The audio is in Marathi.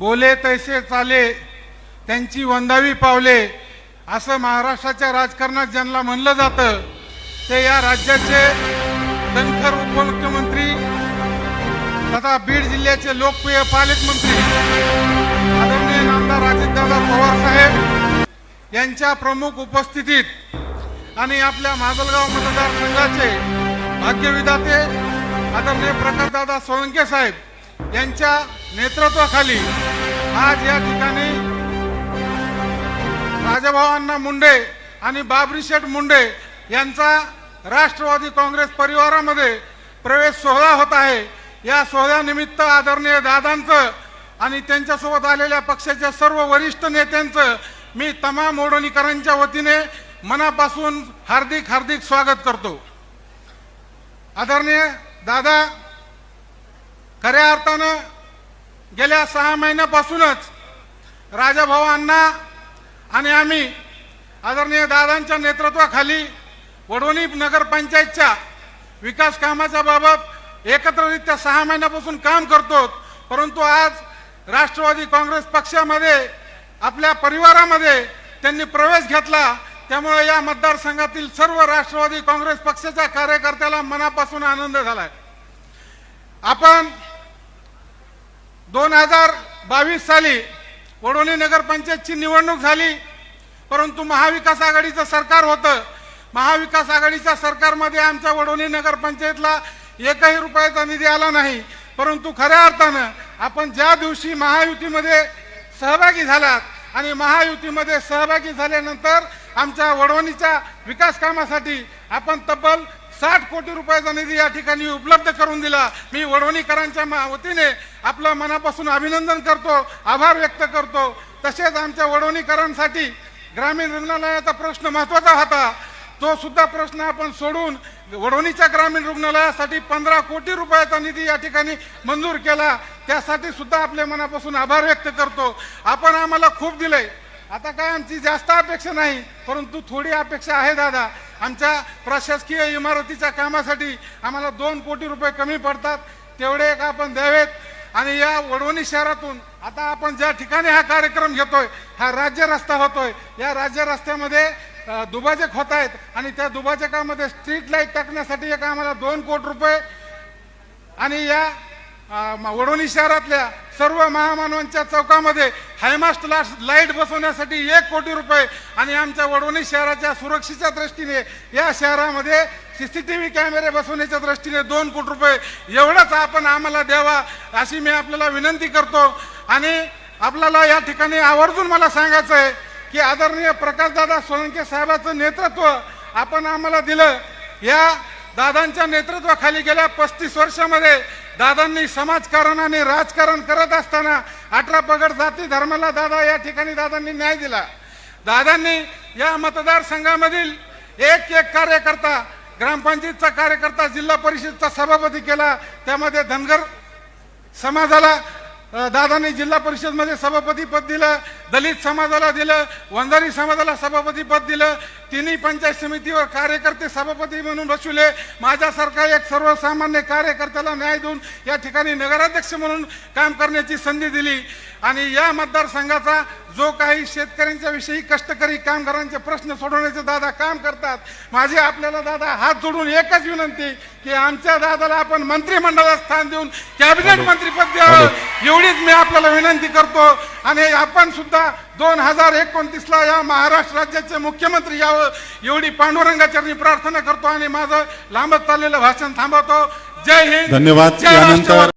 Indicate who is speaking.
Speaker 1: बोले तैसे चाले त्यांची वंदावी पावले. असं महाराष्ट्राच्या राजकारणात ज्यांना म्हणलं जातं ते या राज्याचे धनखर उपमुख्यमंत्री तथा बीड जिल्ह्याचे लोकप्रिय पालकमंत्री आदरणीय नामदार अजितदादा पवार साहेब यांच्या प्रमुख उपस्थितीत आणि आपल्या माजलगाव मतदारसंघाचे भाग्यविधाते आदरणीय प्रकाशदादा सोळंके साहेब यांच्या नेतृत्वाखाली आज या ठिकाणी राजभावांना मुंडे आणि बाबरी शेठ मुंडे यांचा राष्ट्रवादी काँग्रेस परिवारामध्ये प्रवेश सोहळा होत आहे. या सोहळ्यानिमित्त आदरणीय दादांचं आणि त्यांच्यासोबत आलेल्या पक्षाच्या सर्व वरिष्ठ नेत्यांचं मी तमाम ओढणीकरांच्या वतीने मनापासून हार्दिक हार्दिक स्वागत करतो. आदरणीय दादा खऱ्या अर्थानं गेल्या सहा महिन्यापासूनच राजाभाऊ अण्णा आणि आम्ही आदरणीय दादांच्या नेतृत्वाखाली वडवणी नगरपंचायतच्या विकास कामाच्या बाबत एकत्ररित्या सहा महिन्यापासून काम करतो परंतु आज राष्ट्रवादी काँग्रेस पक्षामध्ये आपल्या परिवारामध्ये त्यांनी प्रवेश घेतला. त्यामुळे या मतदारसंघातील सर्व राष्ट्रवादी काँग्रेस पक्षाच्या कार्यकर्त्याला मनापासून आनंद झालाय. आपण दोन हजार बावीस साली वडोली नगरपंचायतची निवडणूक झाली. परंतु महाविकास आघाडीचं सरकार होतं. महाविकास आघाडीच्या सरकारमध्ये आमच्या वडोली नगरपंचायतला एकही रुपयाचा निधी आला नाही. परंतु खऱ्या अर्थानं आपण ज्या दिवशी महायुतीमध्ये सहभागी झालात आणि महायुतीमध्ये सहभागी झाल्यानंतर आमच्या वडवणीच्या विकास कामासाठी आपण तब्बल साठ कोटी रुपयाचा निधी या ठिकाणी उपलब्ध करून दिला. मी वडवणीकरांच्या मा- वतीने आपलं मनापासून अभिनंदन करतो आभार व्यक्त करतो. तसेच आमच्या वडवणीकरांसाठी ग्रामीण रुग्णालयाचा प्रश्न महत्त्वाचा होता. तो सुद्धा प्रश्न आपण सोडून वडवणीच्या ग्रामीण रुग्णालयासाठी पंधरा कोटी रुपयाचा निधी या ठिकाणी मंजूर केला. त्यासाठी सुद्धा आपल्या मनापासून आभार व्यक्त करतो. आपण आम्हाला खूप दिलंय. आता काय आमची जास्त अपेक्षा नाही परंतु थोडी अपेक्षा आहे दादा. आमच्या प्रशासकीय इमारतीच्या कामासाठी आम्हाला दोन कोटी रुपये कमी पडतात तेवढे एक आपण द्यावेत. आणि या वडवणी शहरातून आता आपण ज्या ठिकाणी हा कार्यक्रम घेतोय हा राज्य रस्ता होतोय या राज्य रस्त्यामध्ये दुभाजक होत आहेत आणि त्या दुभाजकामध्ये स्ट्रीट लाइट टाकण्यासाठी एक आम्हाला दोन कोटी रुपये आणि या वडवणी म- शहरातल्या सर्व महामानवांच्या चौकामध्ये हायमास्ट लाइट बसवण्यासाठी एक कोटी रुपये आणि आमच्या वडवणी शहराच्या सुरक्षेच्या दृष्टीने या शहरामध्ये सीसीटीव्ही कॅमेरे बसवण्याच्या दृष्टीने दोन कोटी रुपये एवढंच आपण आम्हाला द्यावा अशी मी आपल्याला विनंती करतो. आणि आपल्याला या ठिकाणी आवर्जून मला सांगायचं आहे की आदरणीय प्रकाशदादा सोलंके साहेबाचं नेतृत्व आपण आम्हाला दिलं. या दादांच्या नेतृत्वाखाली गेल्या पस्तीस वर्षामध्ये दादांनी समाजकारण आणि राजकारण करत असताना अठरा पगड जाती धर्माला दादा या ठिकाणी दादांनी न्याय दिला. दादांनी या मतदारसंघामधील एक एक कार्यकर्ता ग्रामपंचायतचा कार्यकर्ता जिल्हा परिषदचा सभापती केला. त्यामध्ये धनगर समाजाला दादांनी जिल्हा परिषदमध्ये सभापती पद दिलं. दलित समाजाला दिलं वंजारी समाजाला सभापती पद दिलं तिन्ही पंचायत समितीवर कार्यकर्ते सभापती म्हणून बसविले. माझ्यासारखा एक सर्वसामान्य कार्यकर्त्याला न्याय देऊन या ठिकाणी नगराध्यक्ष म्हणून काम करण्याची संधी दिली. आणि या मतदारसंघाचा जो काही शेतकऱ्यांच्या विषयी कष्टकरी कामगारांचे प्रश्न सोडवण्याचे दादा काम करतात माझी आपल्याला दादा हात जोडून एकच विनंती की आमच्या दादाला आपण मंत्रिमंडळात स्थान देऊन कॅबिनेट मंत्रीपद द्यावं. एवढीच मी आपल्याला विनंती करतो. आणि आपण सुद्धा दोन हजार एकोणतीस ला या महाराष्ट्र राज्याचे मुख्यमंत्री यावं एवढी पांडुरंगाचरणी प्रार्थना करतो आणि माझं लांबच चाललेलं भाषण थांबवतो. जय हिंद.
Speaker 2: धन्यवाद.